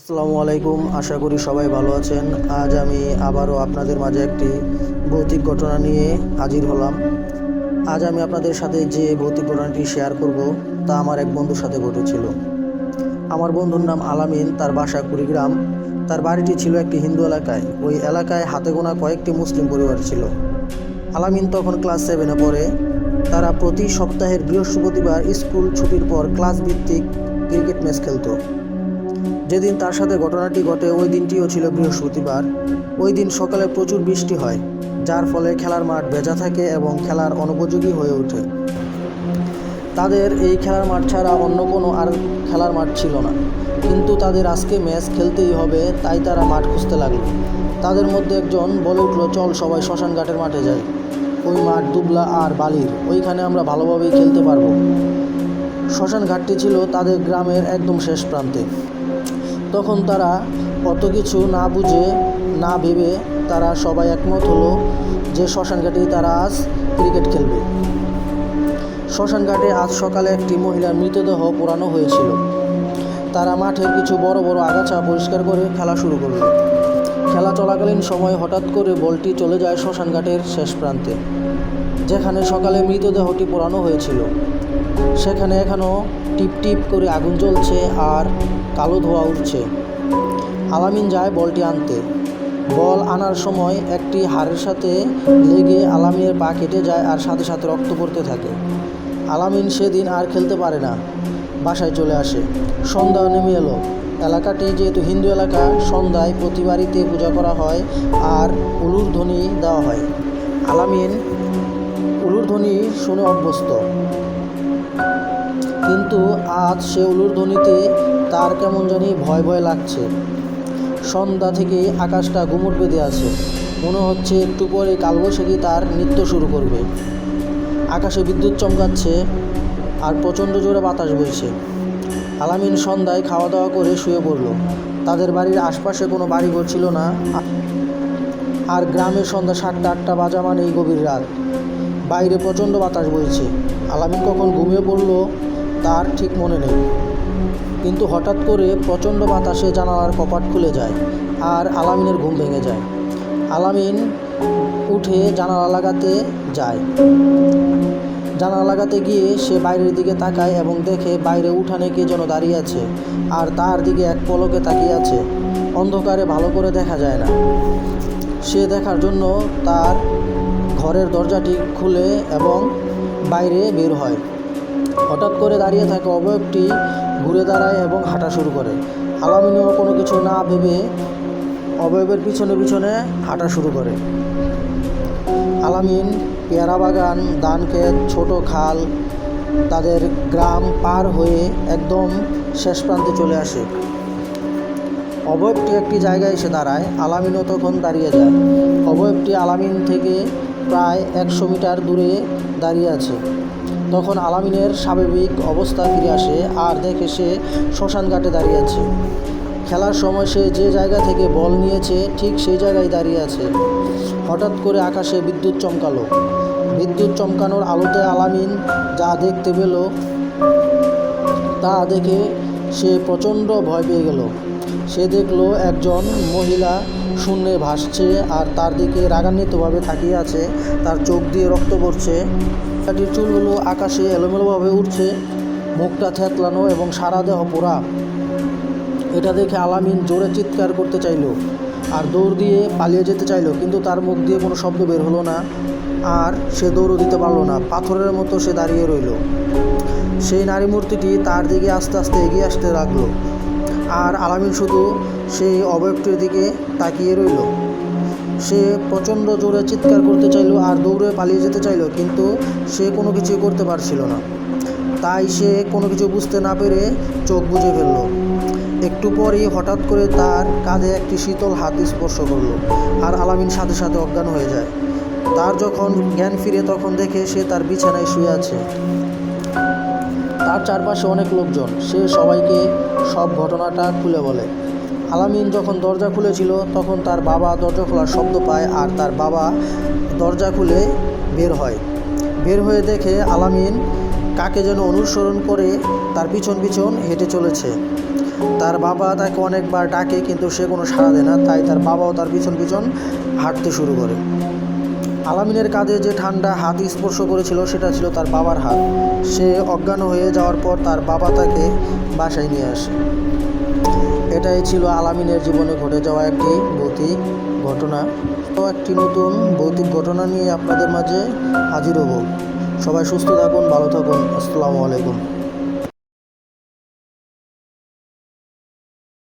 আসসালামু আলাইকুম, আশা করি সবাই ভালো আছেন। আজ আমি আবারও আপনাদের মাঝে একটি ভৌতিক ঘটনা নিয়ে হাজির হলাম। আজ আমি আপনাদের সাথে যে ভৌতিক ঘটনাটি শেয়ার করব, তা আমার এক বন্ধুর সাথে ঘটেছিল। আমার বন্ধুর নাম আলামিন, তার বাসা কুড়িগ্রাম। তার বাড়িটি ছিল একটি হিন্দু এলাকায়। ওই এলাকায় হাতে গোনা কয়েকটি মুসলিম পরিবার ছিল। আলামিন তখন ক্লাস সেভেনে পড়ে। তারা প্রতি সপ্তাহের বৃহস্পতিবার স্কুল ছুটির পর ক্লাস ভিত্তিক ক্রিকেট ম্যাচ খেলতো। যেদিন তার সাথে ঘটনাটি ঘটে, ওই দিনটিও ছিল বৃহস্পতিবার। ওই দিন সকালে প্রচুর বৃষ্টি হয়, যার ফলে খেলার মাঠ ভেজা থাকে এবং খেলার অনুপযোগী হয়ে ওঠে। তাদের এই খেলার মাঠ ছাড়া অন্য কোনো আর খেলার মাঠ ছিল না। কিন্তু তাদের আজকে ম্যাচ খেলতেই হবে, তাই তারা মাঠ খুঁজতে লাগল। তাদের মধ্যে একজন বলে উঠল, চল সবাই শ্মশান ঘাটের মাঠে যাই। ওই মাঠ দুবলা আর বালির, ওইখানে আমরা ভালোভাবেই খেলতে পারব। শ্মশান ঘাটটি ছিল তাদের গ্রামের একদম শেষ প্রান্তে। তখন তারা অত কিছু না বুঝে, না ভেবে তারা সবাই একমত হলো যে শ্মশান ঘাটেই তারা আজ ক্রিকেট খেলবে। শ্মশানঘাটে আজ সকালে একটি মহিলার মৃতদেহ পোড়ানো হয়েছিল। তারা মাঠের কিছু বড় বড় আগাছা পরিষ্কার করে খেলা শুরু করল। খেলা চলাকালীন সময় হঠাৎ করে বলটি চলে যায় শ্মশানঘাটের শেষ প্রান্তে, যেখানে সকালে মৃতদেহটি পোড়ানো হয়েছিল। সেখানে এখনও টিপ টিপ করে আগুন জ্বলছে আর কালো ধোয়া উঠছে। আলামিন যায় বলটি আনতে। বল আনার সময় একটি হাড়ের সাথে লেগে আলামিনের পা কেটে যায় আর সাথে সাথে রক্ত পড়তে থাকে। আলামিন সেদিন আর খেলতে পারে না, বাসায় চলে আসে। সন্ধ্যা নেমে এলো। এলাকাটি যেহেতু হিন্দু এলাকা, সন্ধ্যায় প্রতি বাড়িতে পূজা করা হয় আর উলুর ধ্বনি দেওয়া হয়। আলামিন উলুর ধ্বনি শুনে অভ্যস্ত। কিন্তু আজ সে উলুর ধ্বনিতে তার কেমন জানি ভয় ভয় লাগছে। সন্ধ্যা থেকে আকাশটা গুমট বেঁধে আছে। মনে হচ্ছে একটু পরে কালবৈশাখী তার নৃত্য শুরু করবে। আকাশে বিদ্যুৎ চমকাচ্ছে আর প্রচণ্ড জোরে বাতাস বইছে। আলামিন সন্ধ্যায় খাওয়া দাওয়া করে শুয়ে পড়ল। তাদের বাড়ির আশপাশে কোনো বাড়িঘর ছিল না। আর গ্রামের সন্ধ্যা সাতটা আটটা বাজা মানে এই গভীর রাত। বাইরে প্রচণ্ড বাতাস বইছে। আলামিন কখন ঘুমিয়ে পড়ল তার ঠিক মনে নেই। কিন্তু হঠাৎ করে প্রচণ্ড বাতাসে জানালার কপাট খুলে যায় আর আলামিনের ঘুম ভেঙে যায়। আলামিন উঠে জানালা লাগাতে যায়। জানালা লাগাতে গিয়ে সে বাইরের দিকে তাকায় এবং দেখে বাইরে উঠানে কে যেন দাঁড়িয়ে আছে আর তার দিকে এক পলকে তাকিয়ে আছে। অন্ধকারে ভালো করে দেখা যায় না। সে দেখার জন্য তার ঘরের দরজাটি খুলে এবং বাইরে বের হয়। হঠাৎ করে দাঁড়িয়ে থাকা অবয়বটি ঘুরে দাঁড়ায় এবং হাঁটা শুরু করে। আলামিনীয় কোনো কিছু না ভেবে অবয়বের পিছনে পিছনে হাঁটা শুরু করে। আলামিন পেয়ারা বাগান, ধান ক্ষেত, ছোটো খাল, তাদের গ্রাম পার হয়ে একদম শেষ প্রান্তে চলে আসে। অবয়বটি একটি জায়গায় এসে দাঁড়ায়। আলামিনও তখন দাঁড়িয়ে যায়। অবয়বটি আলামিন থেকে প্রায় একশো মিটার দূরে দাঁড়িয়ে আছে। তখন আলামিনের স্বাভাবিক অবস্থা ফিরে আসে আর দেখে সে শ্মশান ঘাটে দাঁড়িয়ে আছে। খেলার সময় সে যে জায়গা থেকে বল নিয়েছে, ঠিক সেই জায়গায় দাঁড়িয়ে আছে। হঠাৎ করে আকাশে বিদ্যুৎ চমকালো। বিদ্যুৎ চমকানোর আলোতে আলামিন যা দেখতে পেল, তা দেখে সে প্রচণ্ড ভয় পেয়ে গেল। সে দেখল একজন মহিলা শূন্যে ভাসছে আর তার দিকে রাগান্বিতভাবে তাকিয়ে আছে। তার চোখ দিয়ে রক্ত পড়ছে। তাটির চুলগুলো আকাশে এলোমেলোভাবে উঠছে মুখটা থেতলানো এবং সারা দেহ পোড়া। এটা দেখে আলামিন জোরে চিৎকার করতে চাইলো আর দৌড় দিয়ে পালিয়ে যেতে চাইলো, কিন্তু তার মুখ দিয়ে কোনো শব্দ বের হলো না আর সে দৌড়ও দিতে পারল না। পাথরের মতো সে দাঁড়িয়ে রইল। সেই নারী মূর্তিটি তার দিকে আস্তে আস্তে এগিয়ে আসতে লাগল আর আলামিন শুধু সেই অবয়বটির দিকে তাকিয়ে রইল। সে প্রচণ্ড জোরে চিৎকার করতে চাইলো আর দৌড়ে পালিয়ে যেতে চাইলো, কিন্তু সে কোনো কিছুই করতে পারছিল না। তাই সে কোনো কিছু বুঝতে না পেরে চোখ বুজে ফেলল। একটু পরেই হঠাৎ করে তার কাঁধে একটি শীতল হাত স্পর্শ করল আর আলামিন সাথে সাথে অজ্ঞান হয়ে যায়। তার যখন জ্ঞান ফিরে তখন দেখে সে তার বিছানায় শুয়ে আছে। তার চারপাশে অনেক লোকজন, সে সবাইকে সব ঘটনাটা খুলে বলে। আলামিন যখন দরজা খুলেছিল, তখন তার বাবা দরজা খোলার শব্দ পায় আর তার বাবা দরজা খুলে বের হয়। বের হয়ে দেখে আলামিন কাকে যেন অনুসরণ করে তার পিছন পিছন হেঁটে চলেছে। তার বাবা তাকে অনেকবার ডাকে, কিন্তু সে কোনো সাড়া দেয় না, তাই তার বাবাও তার পিছন পিছন হাঁটতে শুরু করে। আলামিনের কাঁধে যে ঠান্ডা হাত স্পর্শ করেছিল, সেটা ছিল তার বাবার হাত। সে অজ্ঞান হয়ে যাওয়ার পর তার বাবা তাকে বাসায় নিয়ে আসে। এটাই ছিল আলামিনের জীবনে ঘটে যাওয়া একটি ভৌতিক ঘটনা। তো একটি নতুন ভৌতিক ঘটনা নিয়ে আপনাদের মাঝে হাজির হব। সবাই সুস্থ থাকুন, ভালো থাকুন। আসসালামু আলাইকুম।